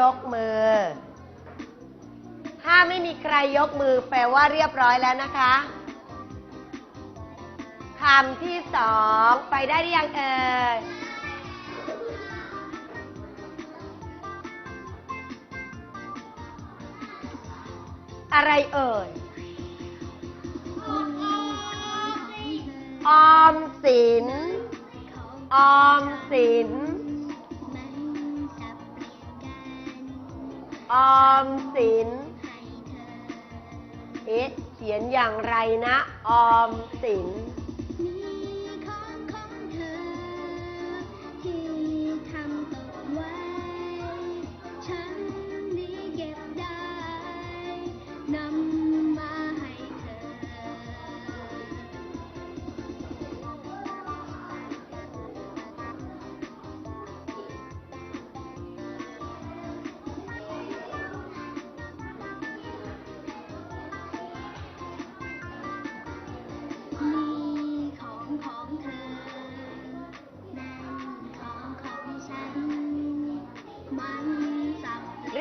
ยกมือ ถ้าไม่มีใครยกมือแปลว่าเรียบร้อยแล้วนะคะคำที่สองไปได้หรือยังเอ่ยอะไรเอ่ย ออมสิน ออมสิน ออมสิน เอ๊ะ เขียนอย่างไรนะ ออมสิน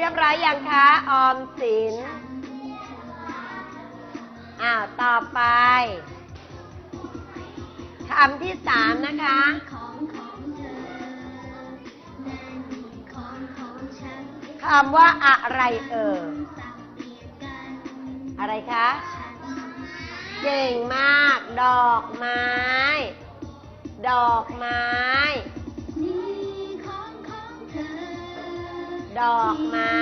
รียบร้อยยังคะ ออมสินอ้าวต่อไปคำที่สามนะคะคำว่าอะไรเอ่ยอะไรคะเก่งมาก ดอกไม้ ดอกไม้ ดอกไม้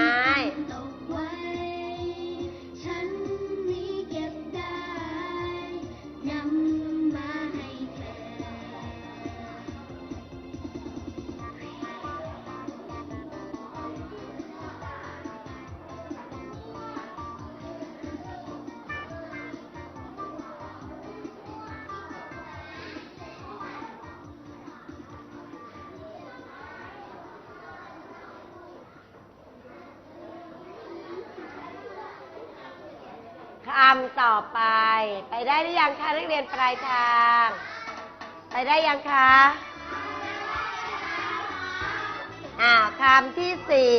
คำต่อไป ไปได้หรือยังคะนักเรียนปลายทาง ไปได้ยังคะอ่าคำที่สี่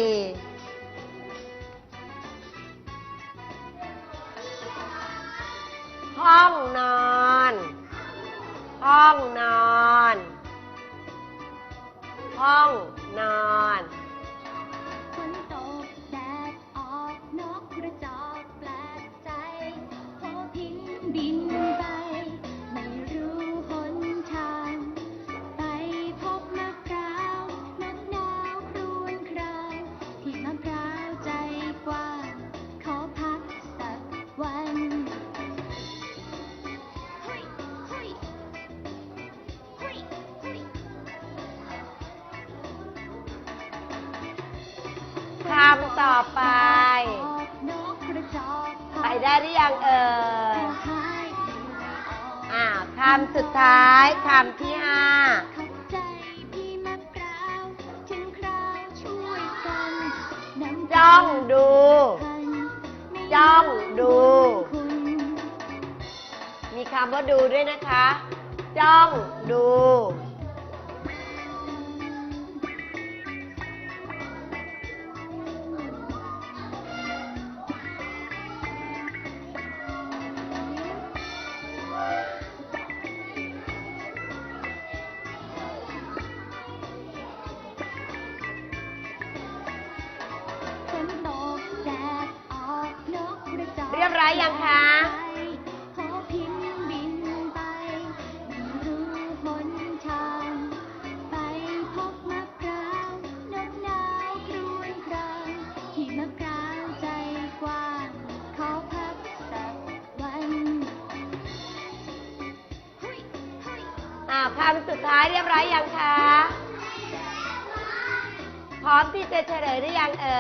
ห้องนอน ห้องนอน ห้องนอน ต่อไป ไปได้หรือยังเอ่ยหายเหนื่อยออกอ่าคำสุดท้ายคำที่ห้าจ้องดู จ้องดู มีคำว่าดูด้วยนะคะ จ้องดู วันเฮ้ยเฮ้ยอ่าคำสุดท้ายเรียบร้อยยังคะ พร้อมที่จะเฉลยหรือยังเอ่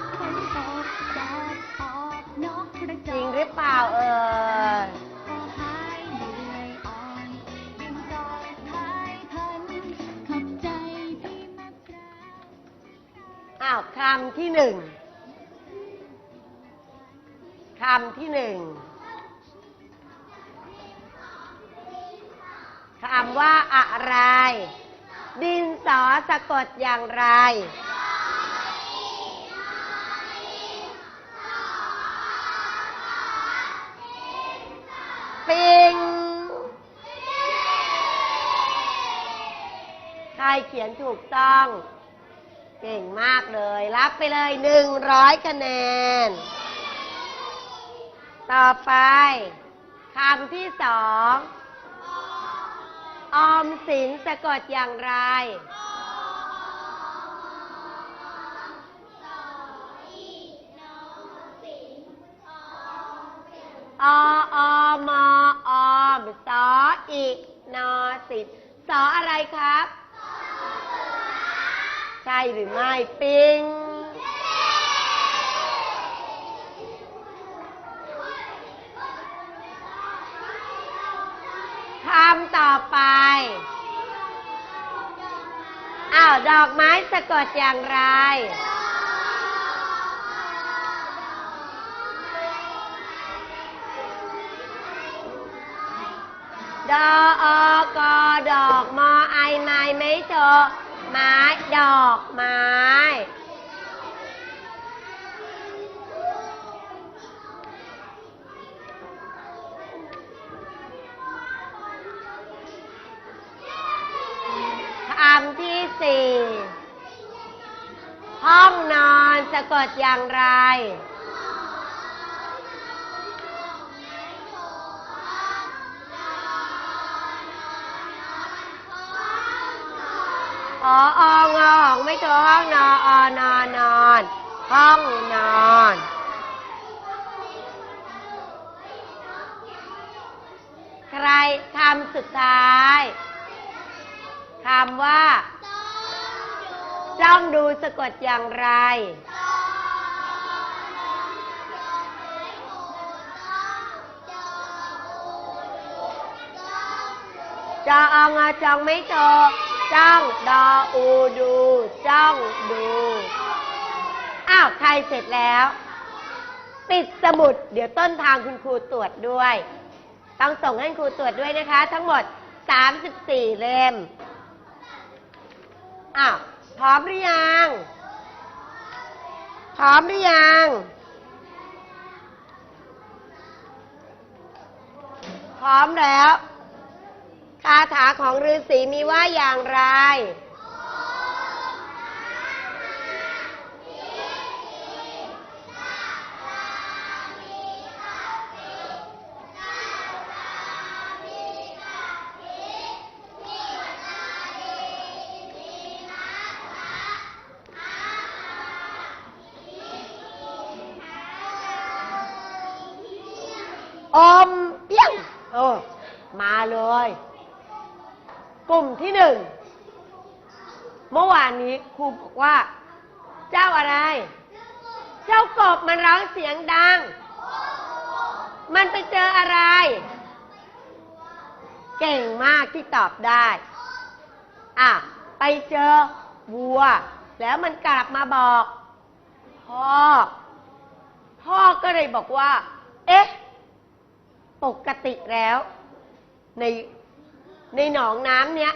ย เปล่าเอ่อ้าวคำที่หนึ่งคำที่หนึ่งคำว่าอะไร ดินสอสะกดอย่างไร ปิงใครเขียนถูกต้อง เก่งมากเลย รับไปเลยหนึ่งร้อยคะแนน ต่อไปคำที่สองออมสินสะกดอย่างไรอ ออีนอสิบสออะไรครับ ใช่หรือไม่ ปิง คำต่อไป อ้าว ดอกไม้สะกดอย่างไร ดออกอดอกมอไอไม้ไม่โทไม้ดอกไม้คำที่สี่ห้องนอนสะกดอย่างไร อองอองไม่โทรห้องนออนอนอนห้องนอนใครคำสุดท้ายคำว่าจ้องดูสะกดอย่างไรจอองอจองไม่โทร จ้องดออูดูจ้องดูอ้าวใครเสร็จแล้ว ปิดสมุด เดี๋ยวต้นทางคุณครูตรวจด้วย ต้องส่งให้ครูตรวจด้วยนะคะ ทั้งหมด 34 เล่มอ้าวพร้อมหรือยัง พร้อมหรือยัง พร้อมแล้ว คาถาของฤาษีมีว่าอย่างไร อมเปี้ยง เออ มาเลย กลุ่มที่หนึ่ง เมื่อวานนี้ครูบอกว่า เจ้าอะไร เจ้ากบมันร้องเสียงดัง มันไปเจออะไร เก่งมากที่ตอบได้ อะ ไปเจอวัว แล้วมันกลับมาบอก พ่อ พ่อก็เลยบอกว่า เอ๊ะ ปกติแล้ว ใน ในหนองน้ำเนี้ย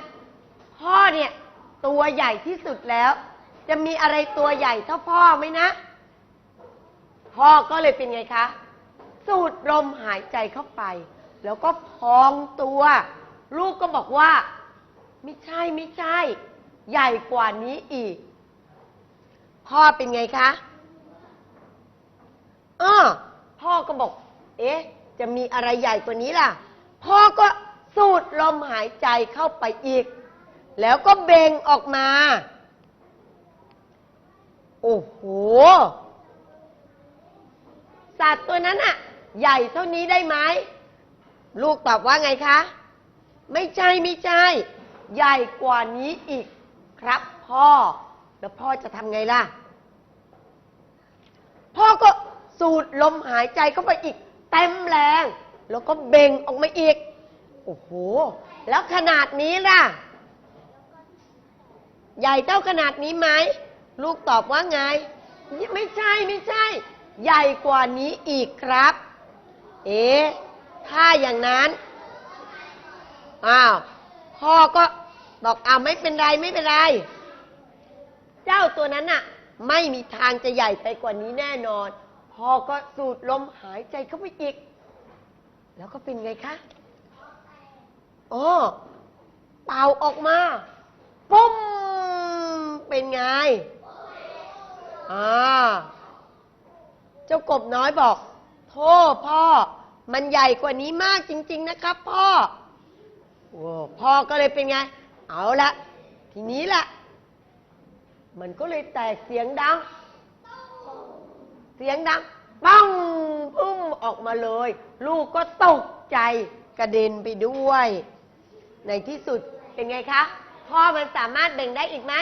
พ่อเนี่ยตัวใหญ่ที่สุดแล้ว จะมีอะไรตัวใหญ่เท่าพ่อไหมนะ พ่อก็เลยเป็นไงคะ สูดลมหายใจเข้าไป แล้วก็พองตัว ลูกก็บอกว่า ไม่ใช่ไม่ใช่ ใหญ่กว่านี้อีก พ่อเป็นไงคะอ้อพ่อก็บอก เอ๊ะ จะมีอะไรใหญ่กว่านี้ล่ะ พ่อก็ สูดลมหายใจเข้าไปอีก แล้วก็เบ่งออกมา โอ้โห สัตว์ตัวนั้นอะใหญ่เท่านี้ได้ไหม ลูกตอบว่าไงคะ ไม่ใช่ไม่ใช่ ใหญ่กว่านี้อีกครับพ่อ แล้วพ่อจะทำไงล่ะ พ่อก็สูดลมหายใจเข้าไปอีก เต็มแรง แล้วก็เบ่งออกมาอีก โอ้โห แล้วขนาดนี้ล่ะ ใหญ่เท่าขนาดนี้ไหม ลูกตอบว่าไง ไม่ใช่ไม่ใช่ ใหญ่กว่านี้อีกครับ เอ๊ะ ถ้าอย่างนั้น อ้าว พ่อก็บอกอ้าวไม่เป็นไรไม่เป็นไร เจ้าตัวนั้นน่ะ ไม่มีทางจะใหญ่ไปกว่านี้แน่นอน พ่อก็สูดลมหายใจเข้าไปอีก แล้วก็เป็นไงคะ อ๋อเป่าออกมาปุ้มเป็นไง อ่า เจ้ากบน้อยบอก โทษพ่อ มันใหญ่กว่านี้มากจริง ๆ นะครับ พ่อโอ้พ่อก็เลยเป็นไง เอาละทีนี้ละมันก็เลยแตกเสียงดัง เสียงดังปังปุ้มออกมาเลย ลูกก็ตกใจกระเด็นไปด้วย ในที่สุดเป็นไงคะ พ่อมันสามารถเบ่งได้อีกไหม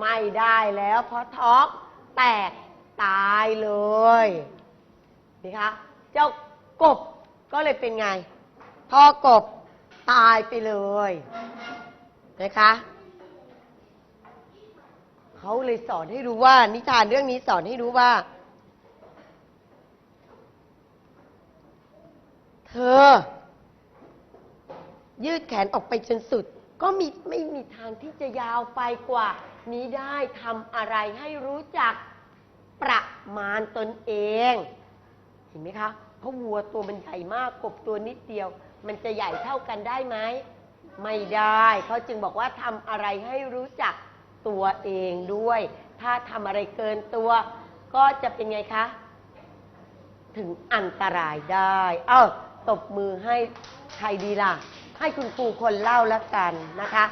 ไม่ได้แล้วเพราะท้องแตกตายเลยนี่คะ เจ้ากบก็เลยเป็นไง พ่อกบตายไปเลยนะคะเขาเลยสอนให้รู้ว่า นิทานเรื่องนี้สอนให้รู้ว่า เธอ ยืดแขนออกไปจนสุด ก็มีไม่มีทางที่จะยาวไปกว่า นี้ได้ทำอะไรให้รู้จักประมาณตนเอง เห็นไหมคะ เพราะวัวตัวมันใหญ่มากกบตัวนิดเดียว มันจะใหญ่เท่ากันได้ไหม ไม่ได้ เขาจึงบอกว่าทำอะไรให้รู้จักตัวเองด้วย ถ้าทำอะไรเกินตัว ก็จะเป็นไงคะ ถึงอันตรายได้ เอ้าตบมือให้ใครดีล่ะ ให้คุณครูคนเล่าแล้วกันนะคะ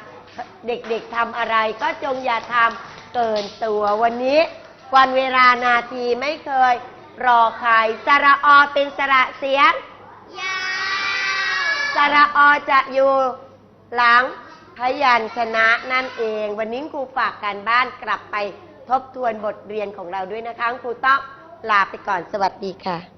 เด็กๆทำอะไรก็จงอย่าทำเกินตัววันนี้ วันเวลานาทีไม่เคย รอใครสระอเป็นสระเสียงสระอจะอยู่หลังพยัญชนะนั่นเอง วันนี้ครูฝากการบ้านกลับไปทบทวนบทเรียนของเราด้วยนะคะครูต้องลาไปก่อนสวัสดีค่ะ